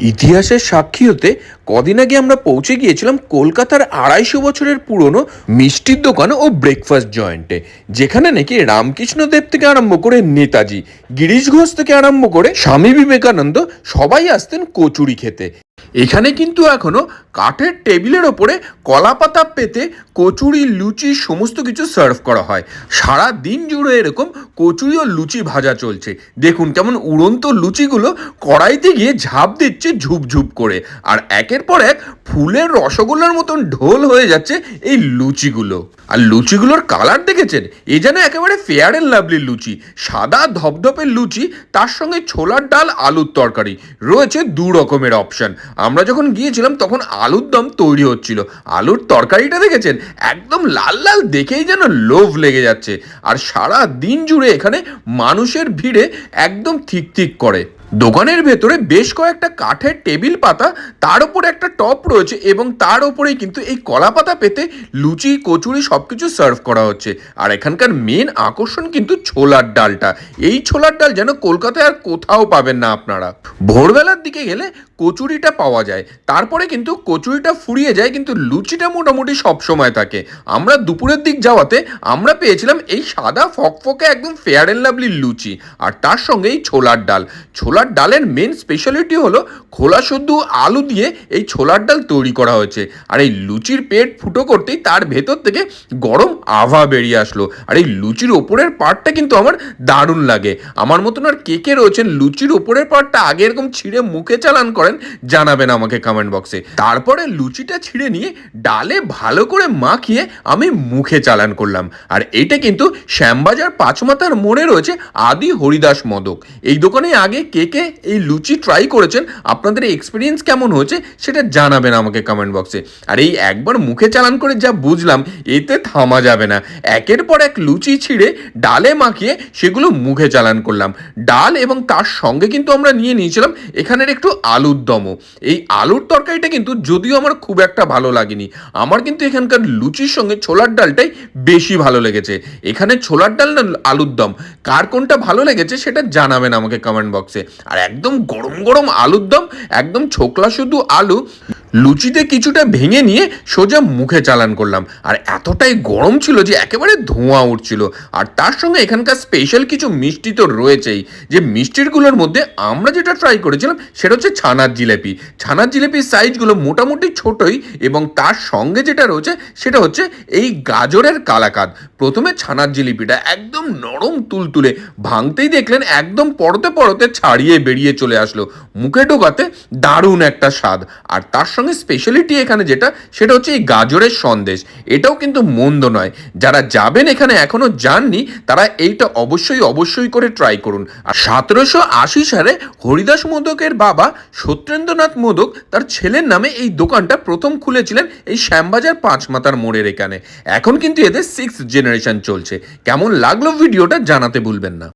ইতিহাসের সাক্ষী হতে কদিন আগে আমরা পৌঁছে গিয়েছিলাম কলকাতার আড়াইশো বছরের পুরনো মিষ্টির দোকান ও ব্রেকফাস্ট জয়েন্টে যেখানে নাকি রামকৃষ্ণ দেব থেকে আরম্ভ করে নেতাজি, গিরিশ ঘোষ থেকে আরম্ভ করে স্বামী বিবেকানন্দ সবাই আসতেন কচুরি খেতে। এখানে কিন্তু এখনও কাঠের টেবিলের ওপরে কলা পাতা পেতে কচুরি, লুচি সমস্ত কিছু সার্ভ করা হয়। সারা দিন জুড়ে এরকম কচুরি ও লুচি ভাজা চলছে। দেখুন কেমন উড়ন্ত লুচিগুলো কড়াইতে গিয়ে ঝাঁপ দিচ্ছে ঝুপঝুপ করে। আর একের পর এক ফুলের রসগোল্লার মতন ঢোল হয়ে যাচ্ছে এই লুচিগুলো। আর লুচিগুলোর কালার দেখেছেন? এ যেন একেবারে ফেয়ার অ্যান্ড লাভলি লুচি। সাদা ধপধপের লুচি, তার সঙ্গে ছোলার ডাল, আলুর তরকারি। রয়েছে দু রকমের অপশন আমরা যখন গিয়েছিলাম তখন আলুর দম তৈরি হচ্ছিল। আলুর তরকারিটা দেখেছেন? একদম লাল লাল দেখেই যেন লোভ লেগে যাচ্ছে। আর সারা দিন জুড়ে এখানে মানুষের ভিড়ে একদম থিক থিক করে। দোকানের ভেতরে বেশ কয়েকটা কাঠের টেবিল পাতা, তার উপরে একটা টপ রয়েছে এবং তার উপরেই কিন্তু এই কলা পাতা পেতে লুচি, কচুরি সব কিছু সার্ভ করা হচ্ছে। আর এখানকার মেন আকর্ষণ কিন্তু ছোলার ডালটা। এই ছোলার ডাল যেন কলকাতায় আর কোথাও পাবেন না আপনারা। ভোরবেলার দিকে গেলে কচুরিটা পাওয়া যায়। তারপরে কিন্তু কচুরিটা ফুরিয়ে যায়, কিন্তু লুচিটা মোটামুটি সব সময় থাকে। আমরা দুপুরের দিক যাওয়াতে আমরা পেয়েছিলাম এই সাদা ফকফকে একদম ফেয়ার অ্যান্ড লাভলি লুচি। আর তার সঙ্গে এই ছোলার ডাল। ছোলার ডালের মেন স্পেশালিটি হলো খোলা শুদ্ধ আলু দিয়ে এই ছোলার ডাল তৈরি করা হয়েছে। আর এই লুচির পেট ফুটো করতেই তার ভেতর থেকে গরম আভা বেরিয়ে আসলো। আর এই লুচির ওপরের পার্টটা কিন্তু আমার দারুণ লাগে। আমার মতন আর কে কে রয়েছেন, লুচির ওপরের পার্টটা আগে এরকম ছিঁড়ে মুখে চালান করেন, জানাবেন আমাকে কমেন্ট বক্সে তারপরে লুচিটা ছিঁড়ে নিয়ে ডালে ভালো করে মাখিয়ে আমি মুখে চালান করলাম। আর এটা কিন্তু শ্যামবাজার পাঁচমাথার মোড়ে রয়েছে আদি হরিদাস মদক। এই দোকানে আগে কে কে এই লুচি ট্রাই করেছেন, আপনাদের এক্সপিরিয়েন্স কেমন হয়েছে সেটা জানাবেন আমাকে কমেন্ট বক্সে আর এই একবার মুখে চালান করে যা বুঝলাম, এতে থামা যাবে না। একের পর এক লুচি ছিঁড়ে ডালে মাখিয়ে সেগুলো মুখে চালান করলাম। ডাল এবং তার সঙ্গে কিন্তু আমরা নিয়ে নিয়েছিলাম এখানের একটু আলুর দমও। এই আলুর তরকারিটা কিন্তু যদিও আমার খুব একটা ভালো লাগেনি, আমার কিন্তু এখানকার লুচির সঙ্গে ছোলার ডালটাই বেশি ভালো লেগেছে। এখানে ছোলার ডাল না আলুর দম, কার কোনটা ভালো লেগেছে সেটা জানাবেন আমাকে কমেন্ট বক্সে আর একদম গরম গরম আলুর দম একদম ছোকলা শুধু আলু লুচিতে কিছুটা ভেঙে নিয়ে সোজা মুখে চালান করলাম। আর এতটাই গরম ছিল যে একেবারে ধোঁয়া উঠছিল। আর তার সঙ্গে এখানকার স্পেশাল কিছু মিষ্টি তো রয়েছেই। যে মিষ্টিরগুলোর মধ্যে আমরা যেটা ট্রাই করেছিলাম সেটা হচ্ছে ছানার জিলেপি। ছানার জিলেপির সাইজগুলো মোটামুটি ছোটই এবং তার সঙ্গে যেটা রয়েছে সেটা হচ্ছে এই গাজরের কালাকাদ। প্রথমে ছানার জিলিপিটা একদম নরম তুলতুলে ভাঙতেই দেখলেন একদম পরতে পরতে ছাড়িয়ে বেরিয়ে চলে আসলো। মুখে ঢোকাতে দারুণ একটা স্বাদ। আর তার সঙ্গে স্পেশালিটি এখানে যেটা, সেটা হচ্ছে এই গাজরের সন্দেশ। এটাও কিন্তু মন্দ নয়। যারা যাবেন এখানে এখনও যাননি, তারা এইটা অবশ্যই অবশ্যই করে ট্রাই করুন। আর সতেরোশো আশি সালে হরিদাস মোদকের বাবা সত্যেন্দ্রনাথ মোদক তার ছেলের নামে এই দোকানটা প্রথম খুলেছিলেন এই শ্যামবাজার পাঁচ মাতার মোড়ের এখানে। এখন কিন্তু এদের সিক্স জেনারেশন চলছে। কেমন লাগল ভিডিওটা জানাতে ভুলবেন না।